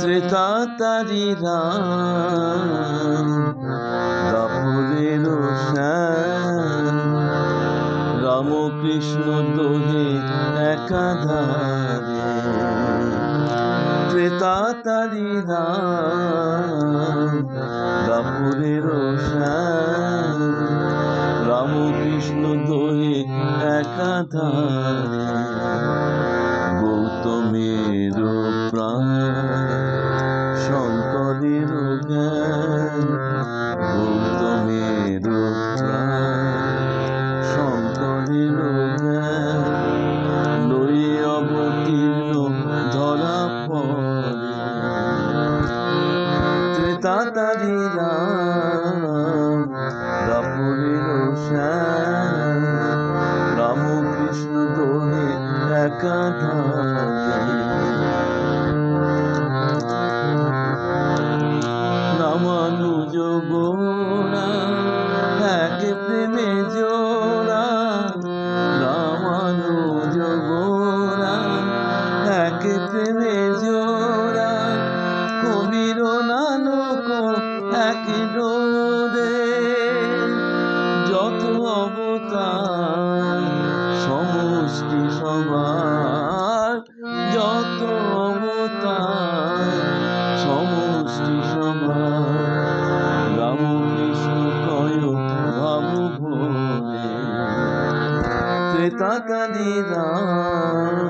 ত্রেতাতারি রাম দাপরের রামকৃষ্ণ দোহে একাধারে ত্রেতাতারি রাম দাপরের রামকৃষ্ণ দোহে একাধারে এক প্রেমে জোড়া, কবির নানক এক ডোরে যত অবতার, সমষ্টি সবার, যত অবতার, সমষ্টি সবার। রামকৃষ্ণ কয় ভাব ভোলে ত্রেতাকালী রাম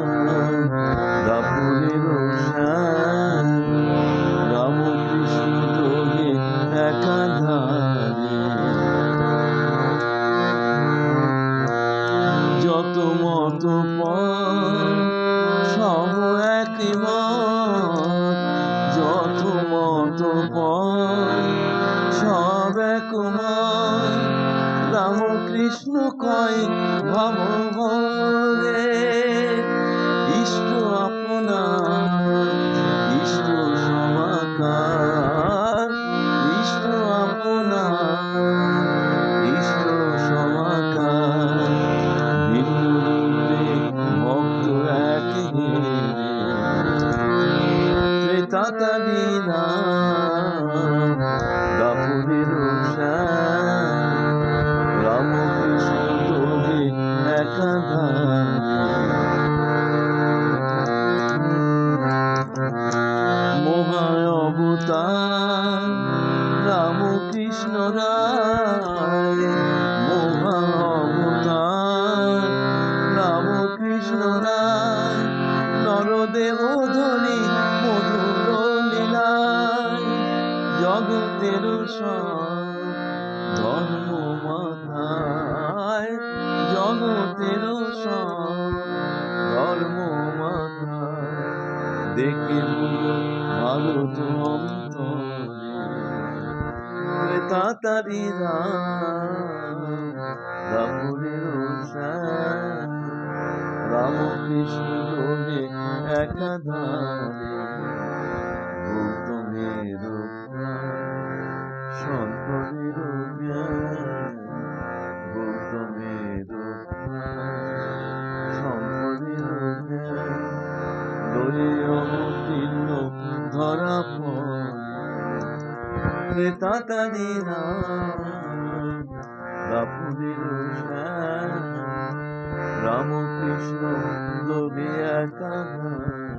মত যত মত সব কুমার রাম রামকৃষ্ণ কয় ভব ত্রেতাতারি রাম সব ধর্ম মাথায় জগতের ধর্ম মাথায় দেখে ভারত অন্তরে। রাম রামের রামকৃষ্ণ একাধারে গৌতমের ধরা পড়ে রাপুরের শ্যাম রামকৃষ্ণ যোগে একাধারে